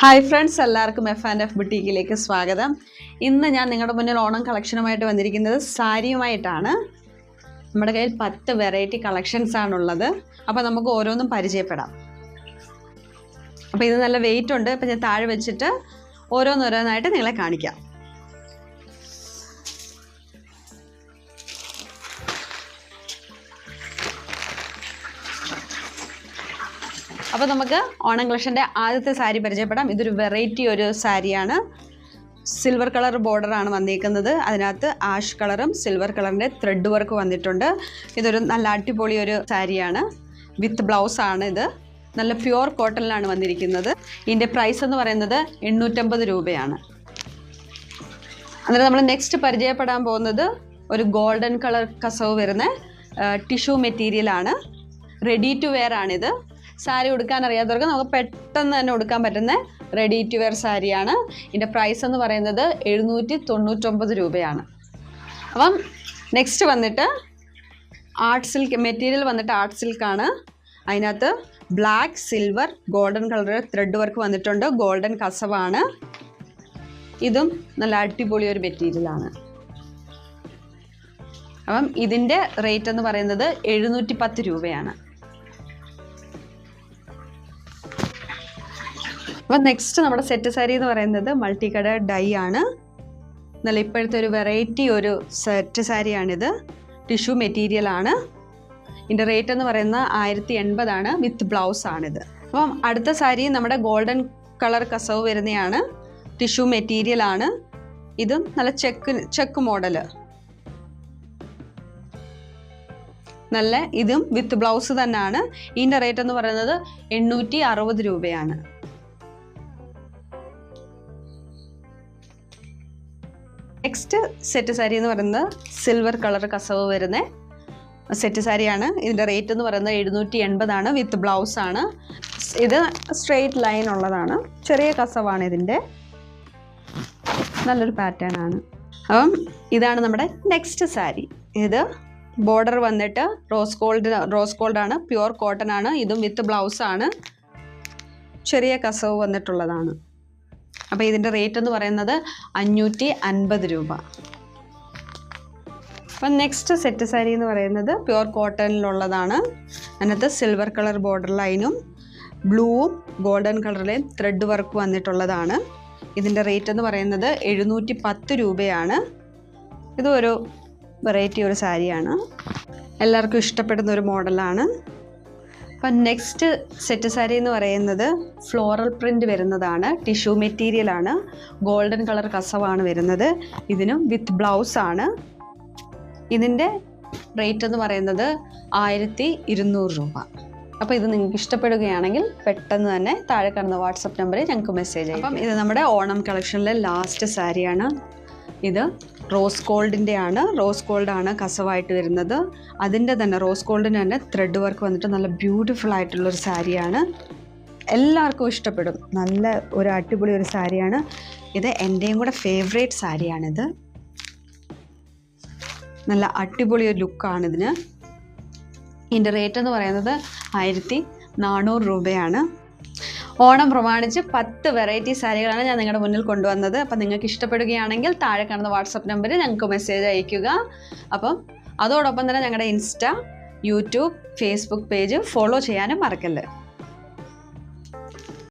Hi friends എല്ലാവർക്കും F and F ബുട്ടീക്കിലേക്ക് സ്വാഗതം. ഇന്ന് ഞാൻ നിങ്ങളുടെ മുന്നിൽ ഓണം കളക്ഷനുമായിട്ട് വന്നിരിക്കുന്നത് സാരിയുമായിട്ടാണ്. നമ്മുടെ കയ്യിൽ പത്ത് വെറൈറ്റി കളക്ഷൻസ് ആണുള്ളത്. അപ്പോൾ നമുക്ക് ഓരോന്നും പരിചയപ്പെടാം. അപ്പോൾ ഇത് നല്ല വെയിറ്റ് ഉണ്ട്. അപ്പോൾ ഞാൻ താഴെ വെച്ചിട്ട് ഓരോന്നോരോന്നായിട്ട് നിങ്ങളെ കാണിക്കാം. അപ്പോൾ നമുക്ക് ഓണം കളക്ഷന്റെ ആദ്യത്തെ സാരി പരിചയപ്പെടാം. ഇതൊരു വെറൈറ്റി ഒരു സാരിയാണ്. സിൽവർ കളർ ബോർഡറാണ് വന്നിരിക്കുന്നത് അതിനകത്ത് ആഷ് കളറും സിൽവർ കളറിന്റെ ത്രെഡ് വർക്ക് വന്നിട്ടുണ്ട്. ഇതൊരു നല്ല അടിപൊളി ഒരു സാരിയാണ്. വിത്ത് ബ്ലൗസ് ആണ് ഇത്. നല്ല പ്യുവർ കോട്ടണിലാണ് വന്നിരിക്കുന്നത്. ഇതിന്റെ പ്രൈസ് എന്ന് പറയുന്നത് എണ്ണൂറ്റമ്പത് രൂപയാണ്. അന്നേരം നമ്മൾ നെക്സ്റ്റ് പരിചയപ്പെടാൻ പോകുന്നത് ഒരു ഗോൾഡൻ കളർ കസവ് വരുന്ന ടിഷ്യൂ മെറ്റീരിയലാണ് റെഡി ടു വെയർ ആണിത്. സാരി ഉടുക്കാൻ അറിയാത്തവർക്ക് നമുക്ക് പെട്ടെന്ന് തന്നെ ഉടുക്കാൻ പറ്റുന്ന റെഡി ടു വെയർ സാരിയാണ്. ഇതിന്റെ പ്രൈസ് എന്ന് പറയുന്നത് എഴുന്നൂറ്റി തൊണ്ണൂറ്റൊമ്പത് രൂപയാണ്. അപ്പം നെക്സ്റ്റ് വന്നിട്ട് ആർട്ട് സിൽക്ക് മെറ്റീരിയൽ വന്നിട്ട് ആർട്ട് സിൽക്കാണ് അതിനകത്ത് black silver golden colour thread work വന്നിട്ടുണ്ട്. ഗോൾഡൻ കസവാണ്. ഇതും നല്ല അടിപൊളി ഒരു മെറ്റീരിയലാണ് അപ്പം ഇതിന്റെ റേറ്റ് എന്ന് പറയുന്നത് എഴുന്നൂറ്റി പത്ത് രൂപയാണ്. അപ്പം നെക്സ്റ്റ് നമ്മുടെ സെറ്റ് സാരി എന്ന് പറയുന്നത് മൾട്ടി കളർ ഡൈ ആണ്. നല്ല ഇപ്പോഴത്തെ ഒരു വെറൈറ്റി ഒരു സെറ്റ് സാരിയാണിത് ടിഷ്യൂ മെറ്റീരിയൽ ആണ്. ഇതിന്റെ റേറ്റ് എന്ന് പറയുന്നത് ആയിരത്തി എൺപതാണ് വിത്ത് ബ്ലൗസ് ആണിത്. അപ്പം അടുത്ത സാരി നമ്മുടെ ഗോൾഡൻ കളർ കസവ് വരുന്നതാണ് ടിഷ്യൂ മെറ്റീരിയൽ ആണ്. ഇതും നല്ല ചെക്ക് ചെക്ക് മോഡൽ നല്ല ഇതും വിത്ത് ബ്ലൗസ് തന്നെയാണ്. ഇതിന്റെ റേറ്റ് എന്ന് പറയുന്നത് എണ്ണൂറ്റി അറുപത് രൂപയാണ്. നെക്സ്റ്റ് സെറ്റ് സാരി എന്ന് പറയുന്നത് സിൽവർ കളർ കസവ് വരുന്ന സെറ്റ് സാരിയാണ്. ഇതിന്റെ റേറ്റ് എന്ന് പറയുന്നത് എഴുന്നൂറ്റി എൺപതാണ് വിത്ത് ബ്ലൗസ് ആണ്. ഇത് സ്ട്രെയിറ്റ് ലൈൻ ഉള്ളതാണ്. ചെറിയ കസവാണ് ഇതിന്റെ. നല്ലൊരു പാറ്റേൺ ആണ്. അപ്പം ഇതാണ് നമ്മുടെ നെക്സ്റ്റ് സാരി ഇത് ബോർഡർ വന്നിട്ട് റോസ് ഗോൾഡ് റോസ് ഗോൾഡ് ആണ്. പ്യുവർ കോട്ടൺ ആണ്. ഇതും വിത്ത് ബ്ലൗസ് ആണ്. ചെറിയ കസവ് വന്നിട്ടുള്ളതാണ്. അപ്പോൾ ഇതിന്റെ റേറ്റ് എന്ന് പറയുന്നത് അഞ്ഞൂറ്റി അൻപത് രൂപ. അപ്പം നെക്സ്റ്റ് സെറ്റ് സാരി എന്ന് പറയുന്നത് പ്യുവർ കോട്ടണിലുള്ളതാണ് അതിനകത്ത് സിൽവർ കളർ ബോർഡർ ലൈനും ബ്ലൂവും ഗോൾഡൻ കളറിലെയും ത്രെഡ് വർക്ക് വന്നിട്ടുള്ളതാണ്. ഇതിന്റെ റേറ്റ് എന്ന് പറയുന്നത് എഴുന്നൂറ്റി പത്ത് രൂപയാണ് ഇതും ഒരു വെറൈറ്റി ഒരു സാരിയാണ് എല്ലാവർക്കും ഇഷ്ടപ്പെടുന്ന ഒരു മോഡലാണ് അപ്പം നെക്സ്റ്റ് സെറ്റ് സാരി എന്ന് പറയുന്നത് ഫ്ലോറൽ പ്രിന്റ് വരുന്നതാണ്. ടിഷ്യൂ മെറ്റീരിയൽ ആണ്. ഗോൾഡൻ കളർ കസവാണ് വരുന്നത്. ഇതിനും വിത്ത് ബ്ലൗസ് ആണ്. ഇതിന്റെ റേറ്റ് എന്ന് പറയുന്നത് ആയിരത്തി ഇരുന്നൂറ് രൂപ. അപ്പോൾ ഇത് നിങ്ങൾക്ക് ഇഷ്ടപ്പെടുകയാണെങ്കിൽ പെട്ടെന്ന് തന്നെ താഴെ കാണുന്ന വാട്സപ്പ് നമ്പറിൽ ഞങ്ങൾക്ക് മെസ്സേജ് അപ്പം ഇത് നമ്മുടെ ഓണം കളക്ഷനിലെ ലാസ്റ്റ് സാരിയാണ് ഇത് റോസ് ഗോൾഡിന്റെ ആണ് റോസ് ഗോൾഡ് ആണ് കസവായിട്ട് വരുന്നത്. അതിന്റെ തന്നെ റോസ് ഗോൾഡിന് തന്നെ ത്രെഡ് വർക്ക് വന്നിട്ട് നല്ല ബ്യൂട്ടിഫുൾ ആയിട്ടുള്ളൊരു സാരിയാണ്. എല്ലാവർക്കും ഇഷ്ടപ്പെടും. നല്ല ഒരു അടിപൊളി ഒരു സാരിയാണ്. ഇത് എന്റെയും കൂടെ ഫേവറേറ്റ് സാരിയാണിത്. നല്ല അടിപൊളി ഒരു ലുക്കാണ് ഇതിന് ഇതിന്റെ റേറ്റ് എന്ന് പറയുന്നത് ആയിരത്തി നാനൂറ് രൂപയാണ്. ഓണം പ്രമാണിച്ച് പത്ത് വെറൈറ്റി സാരികളാണ് ഞാൻ നിങ്ങളുടെ മുന്നിൽ കൊണ്ടുവന്നത്. അപ്പം നിങ്ങൾക്ക് ഇഷ്ടപ്പെടുകയാണെങ്കിൽ താഴെ കാണുന്ന വാട്സപ്പ് നമ്പറിൽ ഞങ്ങൾക്ക് മെസ്സേജ് അയയ്ക്കുക. അപ്പം അതോടൊപ്പം തന്നെ ഞങ്ങളുടെ Insta YouTube Facebook page follow ചെയ്യാനും മറക്കല്ലേ.